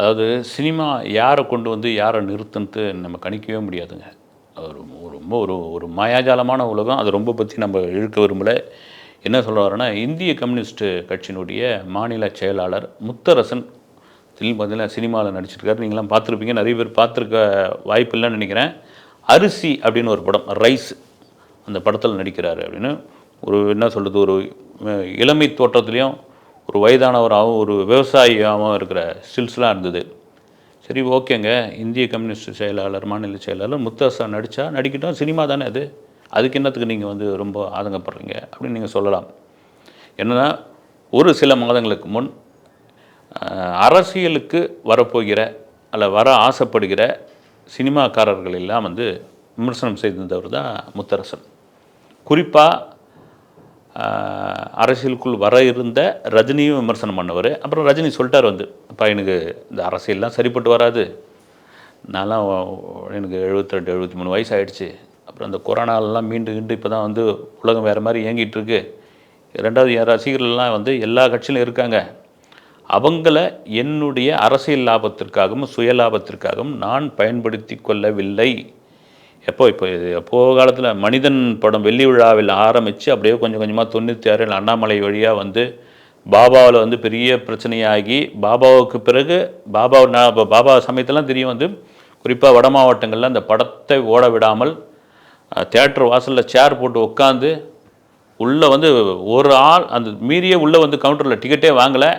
அதாவது சினிமா யாரை கொண்டு வந்து யாரை நிறுத்துன்ட்டு நம்ம கணிக்கவே முடியாதுங்க. அது ரொம்ப ஒரு ஒரு மாயாஜாலமான உலகம். அதை ரொம்ப பற்றி நம்ம இழுக்க விரும்பலை. என்ன சொல்ல இந்திய கம்யூனிஸ்ட் கட்சியினுடைய மாநில செயலாளர் முத்தரசன் திரும்பி பார்த்தீங்கன்னா சினிமாவில் நடிச்சிருக்காரு. நீங்களாம் பார்த்துருப்பீங்க. நிறைய பேர் பார்த்துருக்க வாய்ப்பு இல்லைன்னு நினைக்கிறேன். அரிசி அப்படின்னு ஒரு படம் ரைஸ் அந்த படத்தில் நடிக்கிறாரு அப்படின்னு. ஒரு என்ன சொல்கிறது ஒரு இளமை தோற்றத்துலேயும் ஒரு வயதானவராகவும் ஒரு விவசாயியாகவும் இருக்கிற ஸ்டில்ஸ்லாம் இருந்தது. சரி ஓகேங்க. இந்திய கம்யூனிஸ்ட் செயலாளர் மாநில செயலாளர் முத்தரசா நடித்தா நடிக்கட்டும். சினிமா தானே அது. அதுக்கு என்னத்துக்கு நீங்கள் வந்து ரொம்ப ஆதங்கப்படுறீங்க? அப்படின்னு நீங்கள் சொல்லலாம். என்னென்னா ஒரு சில மாதங்களுக்கு முன் அரசியலுக்கு வரப்போகிற அல்ல வர ஆசைப்படுகிற சினிமாக்காரர்கள் எல்லாம் வந்து விமர்சனம் செய்திருந்தவர் தான் முத்தரசன். குறிப்பாக அரசியலுக்குள் வர இருந்த ரஜினியும் விமர்சனம் பண்ணவர். அப்புறம் ரஜினி சொல்லிட்டார் வந்து அப்பா எனக்கு இந்த அரசியல்லாம் சரிப்பட்டு வராது. நான்லாம் எனக்கு எழுபத்திரெண்டு எழுபத்தி மூணு வயசு ஆகிடுச்சு அப்புறம் அந்த கொரோனாலெலாம் மீண்டு மீண்டு இப்போ தான் வந்து உலகம் வேறு மாதிரி இயங்கிட்டு இருக்கு. ரெண்டாவது என் ரசிகர்கள்லாம் வந்து எல்லா கட்சியிலும் இருக்காங்க. அவங்கள என்னுடைய அரசியல் லாபத்திற்காகவும் சுய லாபத்திற்காகவும் நான் பயன்படுத்தி கொள்ளவில்லை. எப்போ இப்போ இது எப்போ காலத்தில் மனிதன் படம் வெள்ளி விழாவில் ஆரம்பித்து அப்படியே கொஞ்சம் கொஞ்சமாக தொண்ணூற்றி ஆறில் அண்ணாமலை வழியாக வந்து பாபாவில் வந்து பெரிய பிரச்சனையாகி பாபாவுக்கு பிறகு பாபா நான் இப்போ பாபா சமயத்தெல்லாம் தெரியும் வந்து குறிப்பாக வட மாவட்டங்களில் அந்த படத்தை ஓட விடாமல் தேட்டர் வாசலில் சேர் போட்டு உட்காந்து உள்ளே வந்து ஒரு ஆள் அந்த மீறிய உள்ளே வந்து கவுண்டரில் டிக்கெட்டே வாங்கலை.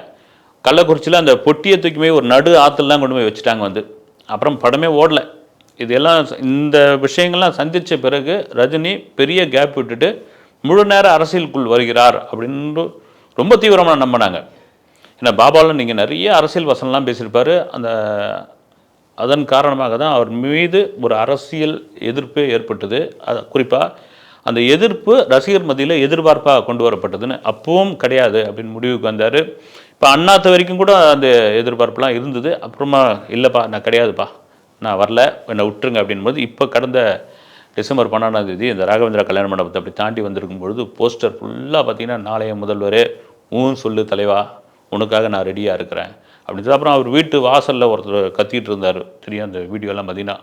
கள்ளக்குறிச்சியில் அந்த பொட்டியை தூக்கி போய் ஒரு நடு ஆற்றுலாம் கொண்டு போய் வச்சுட்டாங்க வந்து. அப்புறம் படமே ஓடலை. இதெல்லாம் எல்லாம் இந்த விஷயங்கள்லாம் சந்தித்த பிறகு ரஜினி பெரிய கேப் விட்டுட்டு முழு நேர அரசியலுக்குள் வருகிறார் அப்படின்னு ரொம்ப தீவிரமாக நம்பினாங்க. ஏன்னா பாபாவில் நீங்கள் நிறைய அரசியல் வசனம்லாம் பேசியிருப்பார். அந்த அதன் காரணமாக தான் அவர் மீது ஒரு அரசியல் எதிர்ப்பே ஏற்பட்டது. அது குறிப்பாக அந்த எதிர்ப்பு ரசிகர் மத்தியில் எதிர்பார்ப்பாக கொண்டு வரப்பட்டதுன்னு அப்பவும் கிடையாது அப்படின்னு முடிவுக்கு வந்தார். இப்போ அண்ணாத்த வரைக்கும் கூட அந்த எதிர்பார்ப்புலாம் இருந்தது. அப்புறமா இல்லைப்பா நான் கிடையாதுப்பா. நான் வரல என்னை விட்டுருங்க அப்படின்போது இப்போ கடந்த டிசம்பர் பன்னெண்டாம் தேதி இந்த ராகவேந்திரா கல்யாண மண்டபத்தை அப்படி தாண்டி வந்திருக்கும் பொழுது போஸ்டர் ஃபுல்லாக பார்த்தீங்கன்னா நாளைய முதல்வரே ஊன் சொல்லு தலைவா உனக்காக நான் ரெடியாக இருக்கிறேன். அப்படின்னு அப்புறம் அவர் வீட்டு வாசலில் ஒருத்தர் கத்திக்கிட்டு இருந்தார். தெரியும் அந்த வீடியோலாம் பார்த்தீங்கன்னா.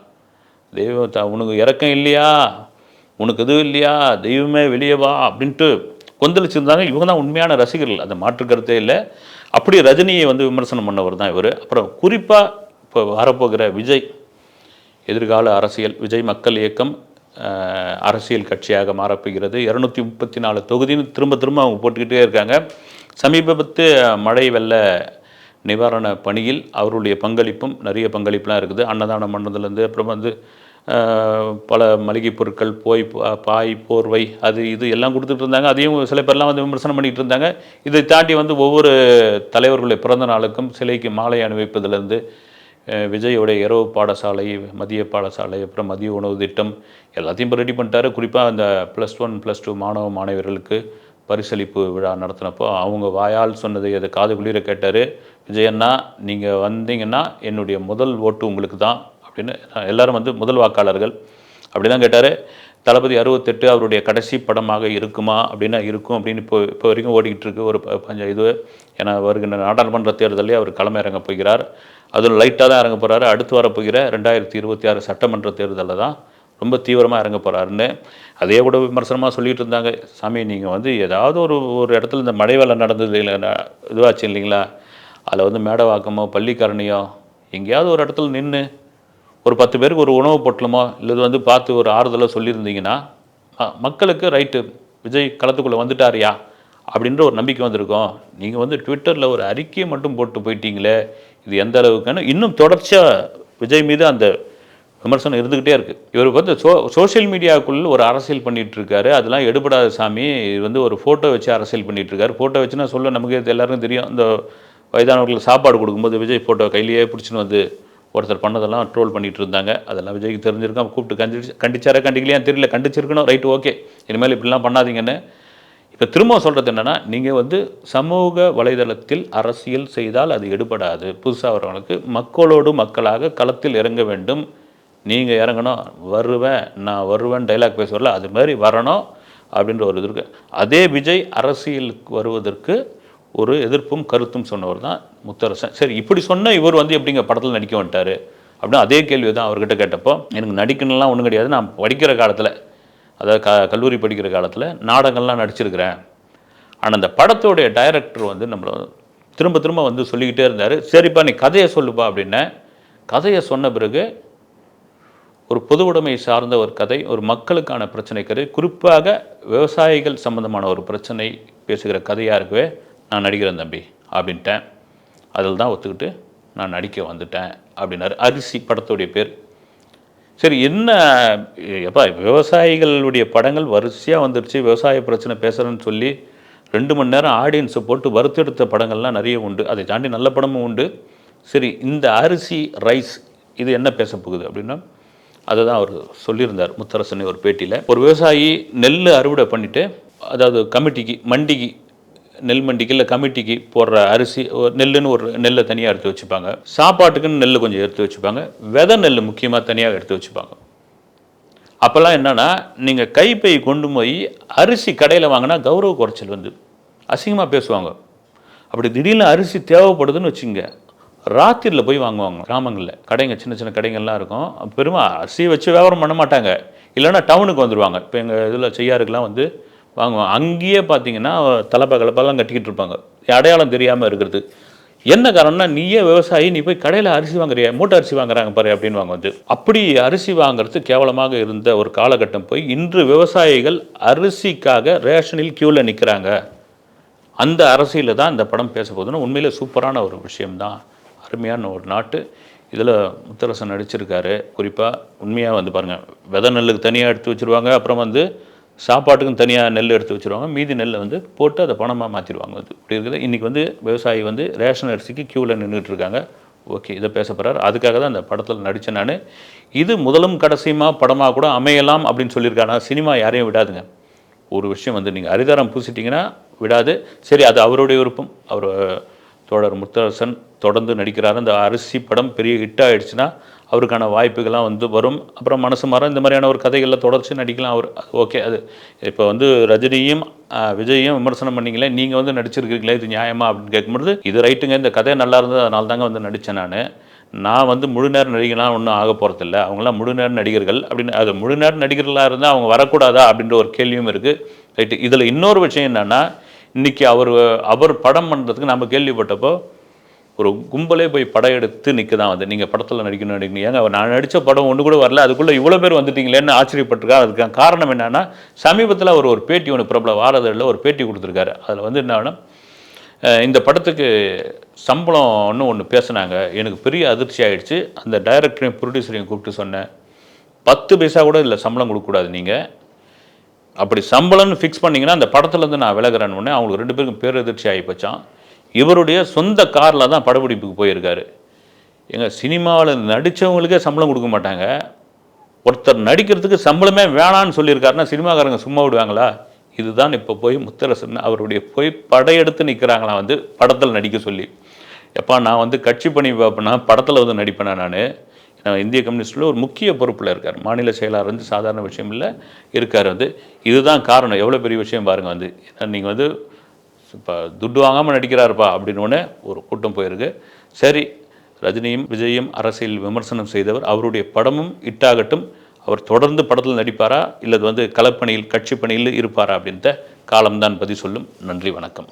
தெய்வம் த- உனக்கு இறக்கம் இல்லையா? உனக்கு எதுவும் இல்லையா? தெய்வமே வெளியே வா அப்படின்ட்டு கொந்தளிச்சிருந்தாங்க. இவங்க தான் உண்மையான ரசிகர்கள். அந்த மாற்று கருத்தே இல்லை. அப்படி ரஜினியை வந்து விமர்சனம் பண்ணவர் தான் இவர். அப்புறம் குறிப்பாக இப்போ வரப்போகிற விஜய் எதிர்கால அரசியல் விஜய் மக்கள் இயக்கம் அரசியல் கட்சியாக மாறப்போகிறது. இரநூத்தி முப்பத்தி நாலு தொகுதின்னு திரும்ப திரும்ப அவங்க போட்டுக்கிட்டே இருக்காங்க. சமீபத்து மழை வெள்ள நிவாரண பணியில் அவருடைய பங்களிப்பும் நிறைய பங்களிப்புலாம் இருக்குது. அன்னதானம் பண்ணதுலேருந்து அப்புறம் வந்து பல மளிகை பொருட்கள் போய் பா- பாய் போர்வை அது இது எல்லாம் கொடுத்துட்டு இருந்தாங்க. அதையும் சில பேர்லாம் வந்து விமர்சனம் பண்ணிட்டு இருந்தாங்க. இதை தாண்டி வந்து ஒவ்வொரு தலைவர்களுடைய பிறந்த நாளுக்கும் சிலைக்கு மாலை அணிவிப்பதிலிருந்து விஜயோட இரவு பாடசாலை மதிய பாடசாலை அப்புறம் மதிய உணவு திட்டம் எல்லாத்தையும் இப்போ ரெடி பண்ணிட்டாரு. குறிப்பாக அந்த ப்ளஸ் ஒன் ப்ளஸ் டூ மாணவ மாணவர்களுக்கு பரிசளிப்பு விழா நடத்தினப்போ அவங்க வாயால் சொன்னதை அதை காது குளிர கேட்டார் விஜயண்ணா நீங்கள் வந்தீங்கன்னா என்னுடைய முதல் ஓட்டு உங்களுக்கு தான் அப்படின்னு எல்லாரும் வந்து முதல் வாக்காளர்கள் அப்படி தான் கேட்டார். தளபதி அறுபத்தெட்டு அவருடைய கடைசி படமாக இருக்குமா? அப்படின்னா இருக்கும். அப்படின்னு இப்போ இப்போ வரைக்கும் ஓடிக்கிட்டு இருக்கு ஒரு ப- பஞ்ச இது. ஏன்னா வருகின்ற நாடாளுமன்ற தேர்தலே அவர் களமிறங்க போகிறார். அதுவும் லைட்டாக தான் இறங்க போகிறாரு அடுத்து வரப்போகிற ரெண்டாயிரத்தி இருபத்தி ஆறு சட்டமன்ற தேர்தலில் தான் ரொம்ப தீவிரமாக இறங்க போகிறாருன்னு அதே கூட விமர்சனமாக சொல்லிட்டு இருந்தாங்க. சாமி நீங்கள் வந்து ஏதாவது ஒரு ஒரு இடத்துல இந்த மழை வெள்ளம் நடந்தது இல்லை இதுவாச்சு இல்லைங்களா? அதில் வந்து மேடவாக்கமோ பள்ளிக்கரணியோ எங்கேயாவது ஒரு இடத்துல நின்று ஒரு பத்து பேருக்கு ஒரு உணவு பொட்டலமோ இல்லை இது வந்து பார்த்து ஒரு ஆறுதலாக சொல்லியிருந்தீங்கன்னா மக்களுக்கு ரைட்டு விஜய் களத்துக்குள்ளே வந்துட்டாரியா? அப்படின்ற ஒரு நம்பிக்கை வந்திருக்கும். நீங்கள் வந்து ட்விட்டரில் ஒரு அறிக்கையை மட்டும் போட்டு போயிட்டீங்களே இது எந்த அளவுக்குன்னு இன்னும் தொடர்ச்சியாக விஜய் மீது அந்த விமர்சனம் இருந்துக்கிட்டே இருக்குது இவர் வந்து சோ சோஷியல் மீடியாவுக்குள்ள ஒரு அரசியல் பண்ணிகிட்ருக்காரு. அதெல்லாம் எடுபடாத சாமி இது வந்து ஒரு ஃபோட்டோ வச்சு அரசியல் பண்ணிகிட்ருக்காரு. இருக்காரு ஃபோட்டோ வச்சுன்னா சொல்ல நமக்கு இது எல்லாருக்கும் தெரியும். இந்த வயதானவர்களுக்கு சாப்பாடு கொடுக்கும்போது விஜய் ஃபோட்டோ கையிலேயே பிடிச்சின்னு வந்து ஒருத்தர் பண்ணதெல்லாம் ட்ரோல் பண்ணிகிட்டு இருந்தாங்க அதெல்லாம் விஜய்க்கு தெரிஞ்சிருக்கான் கூப்பிட்டு கண்டிச்சு கண்டிச்சாரா கண்டிக்கலையான்னு தெரியல. கண்டிச்சிருக்கணும். ரைட் ஓகே இனிமேல் இப்படிலாம் பண்ணாதீங்கன்னு இப்போ திரும்ப சொல்கிறது என்னென்னா நீங்கள் வந்து சமூக வலைதளத்தில் அரசியல் செய்தால் அது எடுபடாது. புதுசாக வரவங்களுக்கு மக்களோடு மக்களாக களத்தில் இறங்க வேண்டும். நீங்கள் இறங்கணும் வருவேன் நான் வருவேன் டைலாக் பேசுவார்ல அது மாதிரி வரணும் அப்படின்ற ஒரு இது இருக்குது அதே விஜய் அரசியலுக்கு வருவதற்கு ஒரு எதிர்ப்பும் கருத்தும் சொன்னவர் தான் முத்தரசன். சரி இப்படி சொன்ன இவர் வந்து எப்படிங்க படத்தில் நடிக்க வந்துட்டார்? அப்படின்னு அதே கேள்வி தான் அவர்கிட்ட கேட்டப்போ எனக்கு நடிக்கணும்லாம் ஒன்றும் கிடையாது நான் படிக்கிற காலத்தில் அதாவது க கல்லூரி படிக்கிற காலத்தில் நாடகங்கள்லாம் நடிச்சிருக்கிறேன். ஆனால் அந்த படத்தோடைய டைரக்டர் வந்து நம்மளை திரும்ப திரும்ப வந்து சொல்லிக்கிட்டே இருந்தார். சரிப்பா நீ கதையை சொல்லுப்பா அப்படின்ன கதையை சொன்ன பிறகு ஒரு பொது உடைமை சார்ந்த ஒரு கதை ஒரு மக்களுக்கான பிரச்சனை கதை குறிப்பாக விவசாயிகள் சம்பந்தமான ஒரு பிரச்சனை பேசுகிற கதையாக இருக்கவே நான் நடிக்கிறேன் தம்பி அப்படின்ட்டேன். அதில் தான் ஒத்துக்கிட்டு நான் நடிக்க வந்துட்டேன் அப்படின்னாரு. அரிசி படத்துடைய பேர் சரி என்ன எப்பா விவசாயிகளுடைய படங்கள் வரிசையாக வந்துருச்சு விவசாய பிரச்சனை பேசுகிறேன்னு சொல்லி ரெண்டு மணி நேரம் ஆடியன்ஸை போட்டு வறுத்தெடுத்த படங்கள்லாம் நிறைய உண்டு. அதை தாண்டி நல்ல படமும் உண்டு. சரி இந்த அரிசி ரைஸ் இது என்ன பேச போகுது அப்படின்னா அதை தான் அவர் சொல்லியிருந்தார் முத்தரசன் ஒரு பேட்டியில். ஒரு விவசாயி நெல் அறுவடை பண்ணிவிட்டு அதாவது கமிட்டிக்கு மண்டிக்கு நெல் மண்டிக்கு இல்லை கமிட்டிக்கு போடுற அரிசி ஒரு நெல்லுன்னு ஒரு நெல்லை தனியாக எடுத்து வச்சுப்பாங்க. சாப்பாட்டுக்குன்னு நெல் கொஞ்சம் எடுத்து வச்சுப்பாங்க. விதை நெல் முக்கியமாக தனியாக எடுத்து வச்சுப்பாங்க. அப்போல்லாம் என்னென்னா நீங்கள் கைப்பை கொண்டு போய் அரிசி கடையில் வாங்கினா கௌரவ குறைச்சல் வந்து. அசிங்கமாக பேசுவாங்க. அப்படி திடீர்னு அரிசி தேவைப்படுதுன்னு வச்சுங்க ராத்திரியில் போய் வாங்குவாங்க கிராமங்களில். கடைங்க சின்ன சின்ன கடைங்கள்லாம் இருக்கும். பெருமா அரிசி வச்சு வியாபாரம் பண்ண மாட்டாங்க. இல்லைன்னா டவுனுக்கு வந்துடுவாங்க இப்போ எங்கள் இதில் செய்யாருக்கெல்லாம் வந்து வாங்குவாங்க அங்கேயே பார்த்தீங்கன்னா தலைப்பா கலப்பெல்லாம் கட்டிக்கிட்டு இருப்பாங்க. அடையாளம் தெரியாமல் இருக்கிறது. என்ன காரணம்னா நீயே விவசாயி நீ போய் கடையில் அரிசி வாங்குறிய? மூட்டை அரிசி வாங்குறாங்க பாரு அப்படின்னு வாங்க வந்து அப்படி அரிசி வாங்குறது கேவலமாக இருந்த ஒரு காலகட்டம் போய் இன்று விவசாயிகள் அரிசிக்காக ரேஷனில் க்யூவில் நிற்கிறாங்க அந்த அரசியலில் தான் இந்த படம் பேச போகுதுன்னா உண்மையிலே சூப்பரான ஒரு விஷயம்தான். அருமையான ஒரு நாட்டு. இதில் முத்தரசன் நடிச்சிருக்காரு. குறிப்பாக உண்மையாக வந்து பாருங்கள் விதை நெல்லுக்கு தனியாக எடுத்து வச்சுருவாங்க. அப்புறம் வந்து சாப்பாட்டுக்கும் தனியாக நெல் எடுத்து வச்சுருவாங்க. மீதி நெல்லை வந்து போட்டு அதை பணமாக மாற்றிடுவாங்க வந்து இப்படி இருக்குது. இன்றைக்கி வந்து விவசாயி வந்து ரேஷன் அரிசிக்கு க்யூவில் நின்றுட்டு இருக்காங்க. ஓகே இதை பேச போகிறார் அதுக்காக தான் அந்த படத்தில் நடித்தேன் நான். இது முதலும் கடைசியுமா படமாக கூட அமையலாம் அப்படின்னு சொல்லியிருக்காங்க சினிமா யாரையும் விடாதுங்க. ஒரு விஷயம் வந்து நீங்கள் அரிதாரம் பூசிட்டிங்கன்னா விடாது. சரி அது அவருடைய விருப்பம். அவர் தோழர் முத்தரசன் தொடர்ந்து நடிக்கிறார். அந்த அரிசி படம் பெரிய ஹிட் ஆகிடுச்சுன்னா அவருக்கான வாய்ப்புகள்லாம் வந்து வரும். அப்புறம் மனசு மரம் இந்த மாதிரியான ஒரு கதைகளில் தொடர்ச்சி நடிக்கலாம். அவர் ஓகே அது இப்போ வந்து ரஜினியும் விஜயும் விமர்சனம் பண்ணிங்களே நீங்கள் வந்து நடிச்சிருக்கீங்களே இது நியாயமா அப்படின்னு கேட்கும்போது இது ரைட்டுங்க இந்த கதை நல்லா இருந்தது அதனால தாங்க வந்து நடித்தேன் நான். நான் வந்து முழு நேரம் நடிகர்லாம் ஒன்றும் ஆக போகிறதில்ல அவங்களாம் முழு நேர நடிகர்கள் அப்படின்னு அது முழு நேர நடிகர்களாக இருந்தால் அவங்க வரக்கூடாதா அப்படின்ற ஒரு கேள்வியும் இருக்குது ரைட்டு இதில் இன்னொரு விஷயம் என்னென்னா இன்றைக்கி அவர் அவர் படம் பண்ணுறதுக்கு நம்ம கேள்விப்பட்டப்போ ஒரு கும்பலே போய் படம் எடுத்து நிற்க தான் வந்து நீங்கள் படத்தில் நடிக்கணும் நடிக்கணும் ஏங்க நான் நடித்த படம் ஒன்று கூட வரல. அதுக்குள்ளே இவ்வளோ பேர் வந்துட்டீங்களேன்னு ஆச்சரியப்பட்டிருக்காரு. அதுக்கான காரணம் என்னென்னா சமீபத்தில் அவர் ஒரு பேட்டி ஒன்று பிரபல வாரதில் ஒரு பேட்டி கொடுத்துருக்காரு. அதில் வந்து என்னன்னா இந்த படத்துக்கு சம்பளம்னு ஒன்று பேசுனாங்க. எனக்கு பெரிய அதிர்ச்சி ஆகிடுச்சு அந்த டைரக்டரையும் ப்ரொடியூசரையும் கூப்பிட்டு சொன்னேன். பத்து பைசா கூட இல்லை சம்பளம் கொடுக்கக்கூடாது நீங்கள் அப்படி சம்பளம்னு ஃபிக்ஸ் பண்ணிங்கன்னா அந்த படத்துலேருந்து நான் விலகிறேன்னு அவங்களுக்கு ரெண்டு பேருக்கும் பேரதிர்ச்சி ஆகி போச்சான் இவருடைய சொந்த காரில் தான் படப்பிடிப்புக்கு போயிருக்காரு. எங்கள் சினிமாவில் நடித்தவங்களுக்கே சம்பளம் கொடுக்க மாட்டாங்க. ஒருத்தர் நடிக்கிறதுக்கு சம்பளமே வேணான்னு சொல்லியிருக்காருன்னா சினிமாக்காரங்க சும்மா விடுவாங்களா? இதுதான் இப்போ போய் முத்தரசன் அவருடைய போய் படையெடுத்து நிற்கிறாங்களாம் வந்து படத்தில் நடிக்க சொல்லி. எப்பா நான் வந்து கட்சி பணி பார்ப்பேன்னா படத்தில் வந்து நடிப்பேனா நான்? இந்திய கம்யூனிஸ்டில் ஒரு முக்கிய பொறுப்பில் இருக்கார். மாநில செயலாளர் வந்து சாதாரண விஷயம் இல்லை இருக்கார் வந்து. இதுதான் காரணம். எவ்வளோ பெரிய விஷயம் பாருங்கள் வந்து. நீங்கள் வந்து இப்போ துட்டு வாங்காமல் நடிக்கிறாருப்பா அப்படின்னு ஒரு கூட்டம் போயிருக்கு. சரி ரஜினியும் விஜயும் அரசியல் விமர்சனம் செய்தவர் அவருடைய படமும் இட்டாகட்டும் அவர் தொடர்ந்து படத்தில் நடிப்பாரா? இல்லது வந்து களப்பணியில் கட்சி பணியில் இருப்பாரா அப்படின்ட்டு காலம்தான் பதில் சொல்லும். நன்றி வணக்கம்.